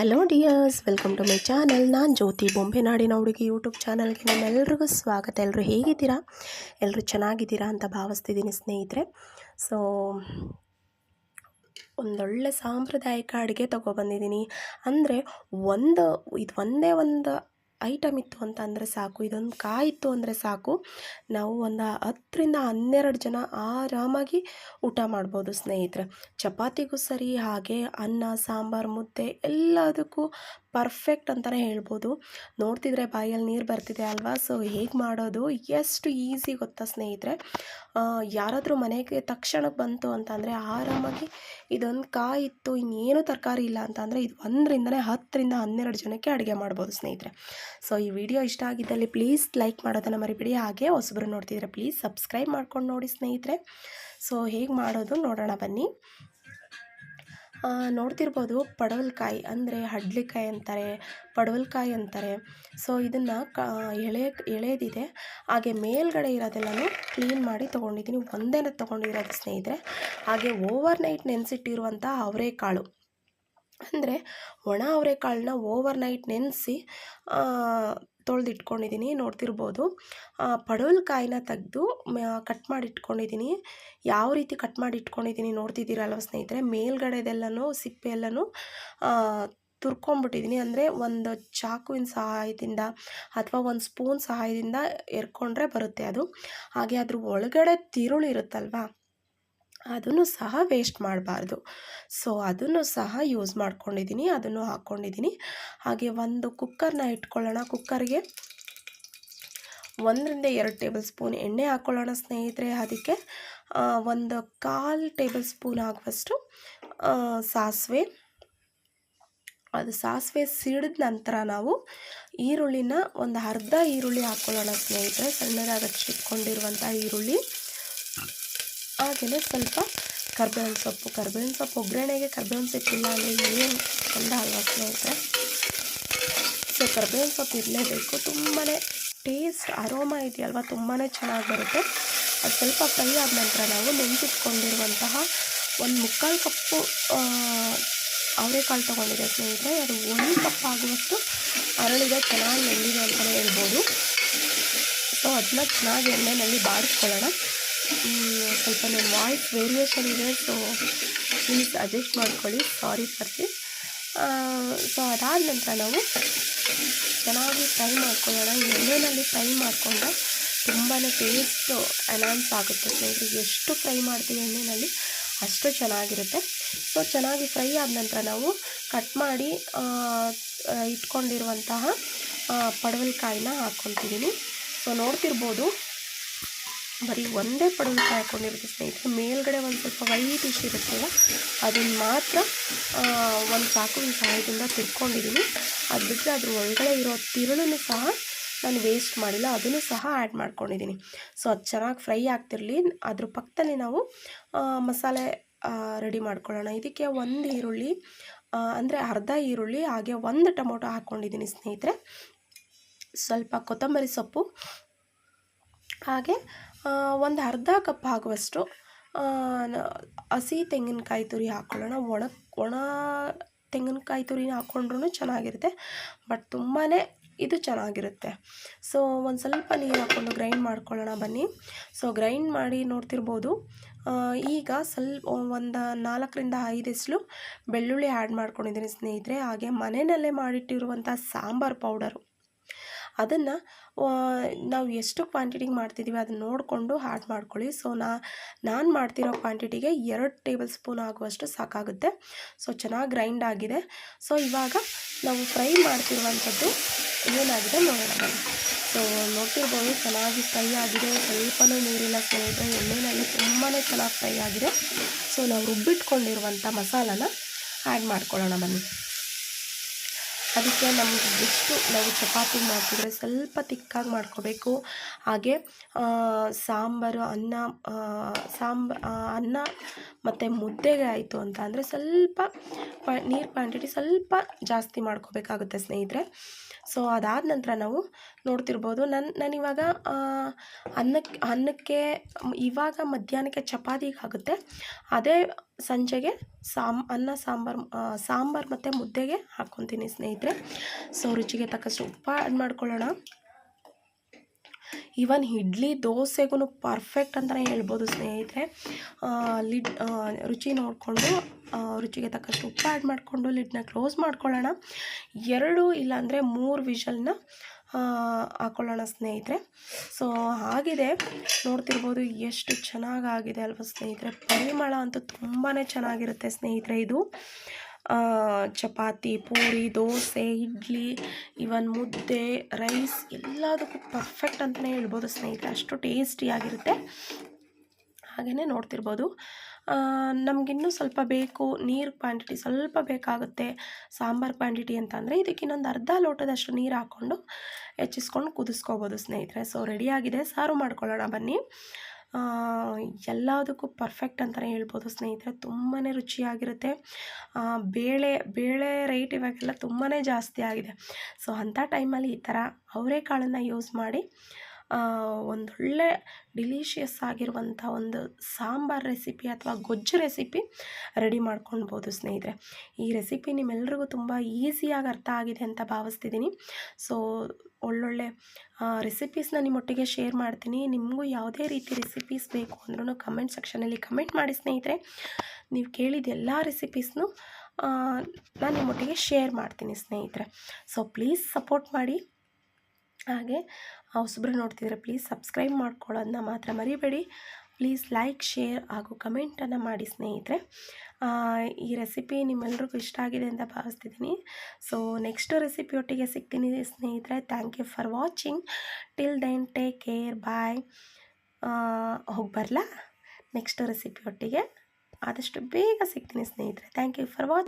Hello dears welcome to my channel ನಾನು ಜ್ಯೋತಿ. ಬೊಂಬೆ ನಾಡಿನ ಹುಡುಗಿ ಯೂಟ್ಯೂಬ್ ಚಾನಲ್ಗೆ ನಿಮ್ಮೆಲ್ರಿಗೂ ಸ್ವಾಗತ. ಎಲ್ಲರೂ ಹೇಗಿದ್ದೀರಾ? ಎಲ್ಲರೂ ಚೆನ್ನಾಗಿದ್ದೀರಾ ಅಂತ ಭಾವಿಸ್ತಿದ್ದೀನಿ ಸ್ನೇಹಿತರೆ. ಸೊ ಒಂದೊಳ್ಳೆ ಸಾಂಪ್ರದಾಯಿಕ ಅಡುಗೆ ತೊಗೊಬಂದಿದ್ದೀನಿ ಅಂದರೆ ಒಂದು, ಇದು ಒಂದೇ ಒಂದು ಐಟಮ್ ಇತ್ತು ಅಂತ ಅಂದರೆ ಸಾಕು, ಇದೊಂದು ಕಾಯಿ ಇತ್ತು ಅಂದರೆ ಸಾಕು. ನಾವು ಒಂದು ಹತ್ತರಿಂದ ಹನ್ನೆರಡು ಜನ ಆರಾಮಾಗಿ ಊಟ ಮಾಡ್ಬೋದು ಸ್ನೇಹಿತರೆ. ಚಪಾತಿಗೂ ಸರಿ, ಹಾಗೆ ಅನ್ನ, ಸಾಂಬಾರು, ಮುದ್ದೆ ಎಲ್ಲದಕ್ಕೂ ಪರ್ಫೆಕ್ಟ್ ಅಂತಲೇ ಹೇಳ್ಬೋದು. ನೋಡ್ತಿದ್ರೆ ಬಾಯಲ್ಲಿ ನೀರು ಬರ್ತಿದೆ ಅಲ್ವಾ? ಸೊ ಹೇಗೆ ಮಾಡೋದು? ಎಷ್ಟು ಈಸಿ ಗೊತ್ತಾ ಸ್ನೇಹಿತರೆ? ಯಾರಾದರೂ ಮನೆಗೆ ತಕ್ಷಣಕ್ಕೆ ಬಂತು ಅಂತಂದರೆ ಆರಾಮಾಗಿ ಇದೊಂದು ಕಾಯಿ ಇತ್ತು, ಇನ್ನೇನು ತರಕಾರಿ ಇಲ್ಲ ಅಂತಂದರೆ ಇದು ಒಂದರಿಂದನೇ ಹತ್ತರಿಂದ ಹನ್ನೆರಡು ಜನಕ್ಕೆ ಅಡುಗೆ ಮಾಡ್ಬೋದು ಸ್ನೇಹಿತರೆ. ಸೊ ಈ ವಿಡಿಯೋ ಇಷ್ಟ ಆಗಿದ್ದಲ್ಲಿ ಪ್ಲೀಸ್ ಲೈಕ್ ಮಾಡೋದನ್ನು ಮರಿಬಿಡಿ. ಹಾಗೆ ಹೊಸಬ್ರು ನೋಡ್ತಿದ್ರೆ ಪ್ಲೀಸ್ ಸಬ್ಸ್ಕ್ರೈಬ್ ಮಾಡ್ಕೊಂಡು ನೋಡಿ ಸ್ನೇಹಿತರೆ. ಸೊ ಹೇಗೆ ಮಾಡೋದು ನೋಡೋಣ ಬನ್ನಿ. ನೋಡ್ತಿರ್ಬೋದು ಪಡವಲಕಾಯಿ ಅಂದರೆ ಹಡ್ಲಿಕಾಯಿ ಅಂತಾರೆ, ಪಡವಲಕಾಯಿ ಅಂತಾರೆ. ಸೊ ಇದನ್ನು ಕ, ಎಳೆ, ಎಳೆದಿದೆ. ಹಾಗೆ ಮೇಲ್ಗಡೆ ಇರೋದೆಲ್ಲನೂ ಕ್ಲೀನ್ ಮಾಡಿ ತೊಗೊಂಡಿದ್ದೀನಿ. ಒಂದೇ ತೊಗೊಂಡಿರೋದು ಸ್ನೇಹಿತರೆ. ಹಾಗೆ ಓವರ್ ನೈಟ್ ನೆನೆಸಿಟ್ಟಿರುವಂಥ ಅವರೆಕಾಳು. ಅಂದರೆ ಒಣ ಅವರೆಕಾಳನ್ನ ಓವರ್ ನೈಟ್ ನೆನೆಸಿ ತೊಳೆದಿಟ್ಕೊಂಡಿದ್ದೀನಿ ನೋಡ್ತಿರ್ಬೋದು. ಪಡವಲಕಾಯಿನ ತೆಗೆದು ಕಟ್ ಮಾಡಿ ಇಟ್ಕೊಂಡಿದ್ದೀನಿ. ಯಾವ ರೀತಿ ಕಟ್ ಮಾಡಿ ಇಟ್ಕೊಂಡಿದ್ದೀನಿ ನೋಡ್ತಿದ್ದೀರಲ್ವ ಸ್ನೇಹಿತರೆ? ಮೇಲ್ಗಡೆದೆಲ್ಲನೂ ಸಿಪ್ಪೆ ಎಲ್ಲನೂ ತುರ್ಕೊಂಬಿಟ್ಟಿದ್ದೀನಿ. ಅಂದರೆ ಒಂದು ಚಾಕುವಿನ ಸಹಾಯದಿಂದ ಅಥವಾ ಒಂದು ಸ್ಪೂನ್ ಸಹಾಯದಿಂದ ಎರ್ಕೊಂಡ್ರೆ ಬರುತ್ತೆ ಅದು. ಹಾಗೆ ಅದ್ರ ಒಳಗಡೆ ತಿರುಳು ಇರುತ್ತಲ್ವಾ? ಅದನ್ನು ಸಹ ವೇಸ್ಟ್ ಮಾಡಬಾರ್ದು. ಸೊ ಅದನ್ನು ಸಹ ಯೂಸ್ ಮಾಡ್ಕೊಂಡಿದ್ದೀನಿ ಅದನ್ನು ಹಾಕ್ಕೊಂಡಿದ್ದೀನಿ ಹಾಗೆ ಒಂದು ಕುಕ್ಕರ್ನ ಇಟ್ಕೊಳ್ಳೋಣ. ಕುಕ್ಕರ್ಗೆ ಒಂದರಿಂದ ಎರಡು ಟೇಬಲ್ ಸ್ಪೂನ್ ಎಣ್ಣೆ ಹಾಕ್ಕೊಳ್ಳೋಣ ಸ್ನೇಹಿತರೆ ಅದಕ್ಕೆ. ಒಂದು ಕಾಲು ಟೇಬಲ್ ಸ್ಪೂನ್ ಆಗುವಷ್ಟು ಸಾಸಿವೆ. ಅದು ಸಾಸಿವೆ ಸಿಡಿದ ನಂತರ ನಾವು ಈರುಳ್ಳಿನ ಒಂದು ಅರ್ಧ ಈರುಳ್ಳಿ ಹಾಕ್ಕೊಳ್ಳೋಣ ಸ್ನೇಹಿತರೆ. ಸಣ್ಣದಾಗಿ ಹಚ್ಚಿಟ್ಕೊಂಡಿರುವಂಥ ಈರುಳ್ಳಿ. ಹಾಗೆಯೇ ಸ್ವಲ್ಪ ಕರ್ಬೇವಿನ ಸೊಪ್ಪು ಕರ್ಬೇವಿನ ಸೊಪ್ಪು ಒಗ್ಗರಣೆಗೆ ಕರ್ಬೇವಿನ ಸಿಕ್ಕಿಲ್ಲ ಅಂದರೆ ಏನು ಚಂದ ಅಲ್ವಾ ಸ್ನೇಹಿತರೆ? ಸೊ ಕರ್ಬೇವಿನ ಸೊಪ್ಪು ಇರಲೇಬೇಕು. ತುಂಬಾ ಟೇಸ್ಟ್ ಅರೋಮ ಇದೆಯಲ್ವ? ತುಂಬಾ ಚೆನ್ನಾಗಿ ಬರುತ್ತೆ. ಅದು ಸ್ವಲ್ಪ ಫ್ರೈ ಆದ ನಂತರ ನಾವು ನೆನೆಸಿಟ್ಕೊಂಡಿರುವಂತಹ ಒಂದು ಮುಕ್ಕಾಲು ಕಪ್ಪು ಅವರೆಕಾಳು ತೊಗೊಂಡಿದೆ ಸ್ನೇಹಿತರೆ. ಅದು ಒಂದು ಕಪ್ ಆಗುವಷ್ಟು ಅರಳಿದೆ, ಚೆನ್ನಾಗಿ ನೆಂದಿದೆ ಅಂತಲೇ ಹೇಳ್ಬೋದು. ಸೊ ಅದನ್ನ ಚೆನ್ನಾಗಿ ಎಣ್ಣೆಯಲ್ಲಿ ಬಾಡಿಸ್ಕೊಳ್ಳೋಣ ಸ್ವಲ್ಪ ನನ್ನ ವಾಯ್ಸ್ ವೇರಿಯೇಷನ್ ಇದೆ ಸೊ ಪ್ಲೀಸ್ ಅಡ್ಜಸ್ಟ್ ಮಾಡ್ಕೊಳ್ಳಿ. ಸಾರಿ ಫಾರ್ ದಿಸ್ ಸೊ ಅದಾದ ನಂತರ ನಾವು ಚೆನ್ನಾಗಿ ಫ್ರೈ ಮಾಡ್ಕೊಳ್ಳೋಣ. ಎಣ್ಣೆಯಲ್ಲಿ ಫ್ರೈ ಮಾಡಿಕೊಂಡ್ರೆ ತುಂಬಾ ಟೇಸ್ಟು ಅನೌನ್ಸ್ ಆಗುತ್ತೆ. ಸ್ನೇಹಿತರೆ, ಎಷ್ಟು ಫ್ರೈ ಮಾಡ್ತೀವಿ ಎಣ್ಣೆಯಲ್ಲಿ ಅಷ್ಟು ಚೆನ್ನಾಗಿರುತ್ತೆ. ಸೊ ಚೆನ್ನಾಗಿ ಫ್ರೈ ಆದ ನಂತರ ನಾವು ಕಟ್ ಮಾಡಿ ಇಟ್ಕೊಂಡಿರುವಂತಹ ಪಡವಲಕಾಯಿನ ಹಾಕ್ಕೊತಿದ್ದೀನಿ ಸೊ ನೋಡ್ತಿರ್ಬೋದು ಬರೀ ಒಂದೇ ಪಡವಲಕಾಯಿ ಹಾಕ್ಕೊಂಡಿರುತ್ತೆ ಸ್ನೇಹಿತರೆ. ಮೇಲ್ಗಡೆ ಒಂದು ಸ್ವಲ್ಪ ವೈಟ್ ಇಶ್ ಇರುತ್ತಲ್ಲ, ಅದನ್ನು ಮಾತ್ರ ಒಂದು ಚಾಕುವಿನ ಸಹಾಯದಿಂದ ತಿರ್ಕೊಂಡಿದ್ದೀನಿ ಅದು ಬಿಟ್ಟರೆ ಅದ್ರ ಒಳಗಡೆ ಇರೋ ತಿರುಳನ್ನು ಸಹ ನಾನು ವೇಸ್ಟ್ ಮಾಡಿಲ್ಲ, ಅದನ್ನು ಸಹ ಆ್ಯಡ್ ಮಾಡ್ಕೊಂಡಿದ್ದೀನಿ ಸೊ ಅದು ಚೆನ್ನಾಗಿ ಫ್ರೈ ಆಗ್ತಿರಲಿ. ಅದ್ರ ಪಕ್ಕದಲ್ಲಿ ನಾವು ಮಸಾಲೆ ರೆಡಿ ಮಾಡ್ಕೊಳ್ಳೋಣ. ಇದಕ್ಕೆ ಒಂದು ಈರುಳ್ಳಿ ಅಂದರೆ ಅರ್ಧ ಈರುಳ್ಳಿ, ಹಾಗೆ ಒಂದು ಟೊಮೊಟೊ ಹಾಕ್ಕೊಂಡಿದ್ದೀನಿ ಸ್ನೇಹಿತರೆ. ಸ್ವಲ್ಪ ಕೊತ್ತಂಬರಿ ಸೊಪ್ಪು, ಹಾಗೆ ಒಂದು ಅರ್ಧ ಕಪ್ ಆಗುವಷ್ಟು ಹಸಿ ತೆಂಗಿನಕಾಯಿ ತುರಿ ಹಾಕ್ಕೊಳ್ಳೋಣ ಒಣ ಒಣ ತೆಂಗಿನಕಾಯಿ ತುರಿನ ಹಾಕ್ಕೊಂಡ್ರೂ ಚೆನ್ನಾಗಿರುತ್ತೆ, ಬಟ್ ತುಂಬಾ ಇದು ಚೆನ್ನಾಗಿರುತ್ತೆ. ಸೊ, ಒಂದು ಸ್ವಲ್ಪ ನೀರು ಹಾಕ್ಕೊಂಡು ಗ್ರೈಂಡ್ ಮಾಡ್ಕೊಳ್ಳೋಣ ಬನ್ನಿ. ಸೊ, ಗ್ರೈಂಡ್ ಮಾಡಿ ನೋಡ್ತಿರ್ಬೋದು ಈಗ ಸ್ವಲ್ಪ, ಒಂದು ನಾಲ್ಕರಿಂದ ಐದು ಎಸ್ಲು ಬೆಳ್ಳುಳ್ಳಿ ಆ್ಯಡ್ ಮಾಡ್ಕೊಂಡಿದ್ದೀನಿ ಸ್ನೇಹಿತರೆ. ಹಾಗೆ ಮನೆಯಲ್ಲೇ ಮಾಡಿಟ್ಟಿರುವಂಥ ಸಾಂಬಾರು ಪೌಡರು. ಅದನ್ನು ನಾವು ಎಷ್ಟು ಕ್ವಾಂಟಿಟಿಗೆ ಮಾಡ್ತಿದ್ದೀವಿ ಅದನ್ನು ನೋಡಿಕೊಂಡು ಆ್ಯಡ್ ಮಾಡ್ಕೊಳ್ಳಿ. ಸೊ ನಾ, ನಾನು ಮಾಡ್ತಿರೋ ಕ್ವಾಂಟಿಟಿಗೆ ಎರಡು ಟೇಬಲ್ ಸ್ಪೂನ್ ಆಗುವಷ್ಟು ಸಾಕಾಗುತ್ತೆ. ಸೊ ಚೆನ್ನಾಗಿ ಗ್ರೈಂಡ್ ಆಗಿದೆ. ಸೊ ಇವಾಗ ನಾವು ಫ್ರೈ ಮಾಡ್ತಿರುವಂಥದ್ದು ಏನಾಗಿದೆ ನೋಡೋಣ. ಸೊ ನೋಡ್ತಿರ್ಬೋದು ಚೆನ್ನಾಗಿ ಫ್ರೈ ಆಗಿದೆ. ಸ್ವಲ್ಪನೂ ನೀರಿಲ್ಲ ಸ್ನೇಹಿತರೆ ಎಣ್ಣೆಯಲ್ಲಿ ತುಂಬಾ ಚೆನ್ನಾಗಿ ಫ್ರೈ ಆಗಿದೆ. ಸೊ ನಾವು ರುಬ್ಬಿಟ್ಕೊಂಡಿರುವಂಥ ಮಸಾಲನ ಆ್ಯಡ್ ಮಾಡ್ಕೊಳ್ಳೋಣ ಬನ್ನಿ. ಅದಕ್ಕೆ ನಮಗೆ ಎಷ್ಟು ನಾವು ಚಪಾತಿ ಮಾಡ್ತಿದ್ರೆ ಸ್ವಲ್ಪ ತಿಕ್ಕಾಗಿ ಮಾಡ್ಕೋಬೇಕು. ಹಾಗೆ ಸಾಂಬಾರು, ಅನ್ನ ಸಾಂಬ ಅನ್ನ ಮತ್ತು ಮುದ್ದೆಗೆ ಆಯಿತು ಅಂತ ಅಂದರೆ ಸ್ವಲ್ಪ ನೀರು ಕ್ವಾಂಟಿಟಿ ಸ್ವಲ್ಪ ಜಾಸ್ತಿ ಮಾಡ್ಕೋಬೇಕಾಗುತ್ತೆ ಸ್ನೇಹಿತರೆ. ಸೊ ಅದಾದ ನಂತರ ನಾವು ನೋಡ್ತಿರ್ಬೋದು. ನನ್ನ ನಾನಿವಾಗ ಅನ್ನಕ್ಕೆ ಅನ್ನಕ್ಕೆ ಇವಾಗ ಮಧ್ಯಾಹ್ನಕ್ಕೆ ಚಪಾತಿಗೆ ಆಗುತ್ತೆ. ಅದೇ ಸಂಜೆಗೆ ಸಾಮ್, ಅನ್ನ, ಸಾಂಬಾರು ಸಾಂಬಾರು ಮತ್ತು ಮುದ್ದೆಗೆ ಹಾಕ್ಕೊತೀನಿ ಸ್ನೇಹಿತರೆ. ಸೊ ರುಚಿಗೆ ತಕ್ಕಷ್ಟು ಉಪ್ಪು ಆ್ಯಡ್ ಮಾಡ್ಕೊಳ್ಳೋಣ. ಈವನ್ ಇಡ್ಲಿ ದೋಸೆಗೂ ಪರ್ಫೆಕ್ಟ್ ಅಂತಲೇ ಹೇಳ್ಬೋದು ಸ್ನೇಹಿತರೆ. ಲಿಡ್ ರುಚಿ ನೋಡಿಕೊಂಡು ರುಚಿಗೆ ತಕ್ಕಷ್ಟು ಉಪ್ಪು ಆ್ಯಡ್ ಮಾಡಿಕೊಂಡು ಲಿಡ್ನ ಕ್ಲೋಸ್ ಮಾಡ್ಕೊಳ್ಳೋಣ. ಎರಡು ಇಲ್ಲಾಂದರೆ ಮೂರು ವಿಷಲ್ನ ಹಾಕ್ಕೊಳ್ಳೋಣ ಸ್ನೇಹಿತರೆ. ಸೊ ಆಗಿದೆ. ನೋಡ್ತಿರ್ಬೋದು ಎಷ್ಟು ಚೆನ್ನಾಗಾಗಿದೆ ಅಲ್ವಾ ಸ್ನೇಹಿತರೆ. ಪರಿಮಳ ಅಂತೂ ತುಂಬಾ ಚೆನ್ನಾಗಿರುತ್ತೆ ಸ್ನೇಹಿತರೆ ಇದು. ಚಪಾತಿ, ಪೂರಿ, ದೋಸೆ, ಇಡ್ಲಿ ಇವನ್ ಮುದ್ದೆ ರೈಸ್ ಎಲ್ಲದಕ್ಕೂ ಪರ್ಫೆಕ್ಟ್ ಅಂತಲೇ ಹೇಳ್ಬೋದು ಸ್ನೇಹಿತರೆ. ಅಷ್ಟು ಟೇಸ್ಟಿಯಾಗಿರುತ್ತೆ ಹಾಗೆಯೇ ನೋಡ್ತಿರ್ಬೋದು. ನಮಗಿನ್ನೂ ಸ್ವಲ್ಪ ಬೇಕು, ನೀರು ಕ್ವಾಂಟಿಟಿ ಸ್ವಲ್ಪ ಬೇಕಾಗುತ್ತೆ. ಸಾಂಬಾರು ಕ್ವಾಂಟಿಟಿ ಅಂತ ಅಂದರೆ ಇದಕ್ಕೆ ಇನ್ನೊಂದು ಅರ್ಧ ಲೋಟದಷ್ಟು ನೀರು ಹಾಕ್ಕೊಂಡು ಹೆಚ್ಚಿಸ್ಕೊಂಡು ಕುದಿಸ್ಕೋಬೋದು ಸ್ನೇಹಿತರೆ. ಸೊ ರೆಡಿಯಾಗಿದೆ ಸಾರು ಮಾಡ್ಕೊಳ್ಳೋಣ ಬನ್ನಿ. ಎಲ್ಲದಕ್ಕೂ ಪರ್ಫೆಕ್ಟ್ ಅಂತಲೇ ಹೇಳ್ಬೋದು ಸ್ನೇಹಿತರೆ. ತುಂಬಾ ರುಚಿಯಾಗಿರುತ್ತೆ. ಬೇಳೆ ಬೇಳೆ ರೇಟ್ ಇವಾಗೆಲ್ಲ ತುಂಬಾ ಜಾಸ್ತಿ ಆಗಿದೆ. ಸೊ ಅಂಥ ಟೈಮಲ್ಲಿ ಈ ಥರ ಅವರೆಕಾಳನ್ನು ಯೂಸ್ ಮಾಡಿ ಒಂದೊಳ್ಳೆ ಡಿಲೀಷಿಯಸ್ ಆಗಿರುವಂಥ ಒಂದು ಸಾಂಬಾರ್ ರೆಸಿಪಿ ಅಥವಾ ಗೊಜ್ಜು ರೆಸಿಪಿ ರೆಡಿ ಮಾಡ್ಕೊಳ್ಬೋದು ಸ್ನೇಹಿತರೆ. ಈ ರೆಸಿಪಿ ನಿಮ್ಮೆಲ್ರಿಗೂ ತುಂಬ ಈಸಿಯಾಗಿ ಅರ್ಥ ಆಗಿದೆ ಅಂತ ಭಾವಿಸ್ತಿದ್ದೀನಿ ಸೊ ಒಳ್ಳೊಳ್ಳೆ ರೆಸಿಪೀಸ್ನ ನಿಮ್ಮೊಟ್ಟಿಗೆ ಶೇರ್ ಮಾಡ್ತೀನಿ. ನಿಮಗೂ ಯಾವುದೇ ರೀತಿ ರೆಸಿಪೀಸ್ ಬೇಕು ಅಂದ್ರೂ ಕಮೆಂಟ್ ಸೆಕ್ಷನಲ್ಲಿ ಕಮೆಂಟ್ ಮಾಡಿ ಸ್ನೇಹಿತರೆ. ನೀವು ಕೇಳಿದ ಎಲ್ಲ ರೆಸಿಪೀಸ್ನು ನಾನು ನಿಮ್ಮೊಟ್ಟಿಗೆ ಶೇರ್ ಮಾಡ್ತೀನಿ ಸ್ನೇಹಿತರೆ. ಸೊ ಪ್ಲೀಸ್ ಸಪೋರ್ಟ್ ಮಾಡಿ. ಹಾಗೆ ಹೊಸಬ್ರು ನೋಡ್ತಿದ್ರೆ ಪ್ಲೀಸ್ ಸಬ್ಸ್ಕ್ರೈಬ್ ಮಾಡ್ಕೊಳ್ಳೋದನ್ನ ಮಾತ್ರ ಮರಿಬೇಡಿ. ಪ್ಲೀಸ್ ಲೈಕ್ ಶೇರ್ ಹಾಗೂ ಕಮೆಂಟನ್ನು ಮಾಡಿ ಸ್ನೇಹಿತರೆ. ಈ ರೆಸಿಪಿ ನಿಮ್ಮೆಲ್ರಿಗೂ ಇಷ್ಟ ಆಗಿದೆ ಅಂತ ಭಾವಿಸ್ತಿದ್ದೀನಿ. ಸೊ ನೆಕ್ಸ್ಟ್ ರೆಸಿಪಿಯೊಟ್ಟಿಗೆ ಸಿಗ್ತೀನಿ ಸ್ನೇಹಿತರೆ. Thank you for watching till then take care bye ಹೋಗಿ ಬರಲಾ? ನೆಕ್ಸ್ಟ್ ರೆಸಿಪಿಯೊಟ್ಟಿಗೆ ಆದಷ್ಟು ಬೇಗ ಸಿಗ್ತೀನಿ ಸ್ನೇಹಿತರೆ. Thank you for watch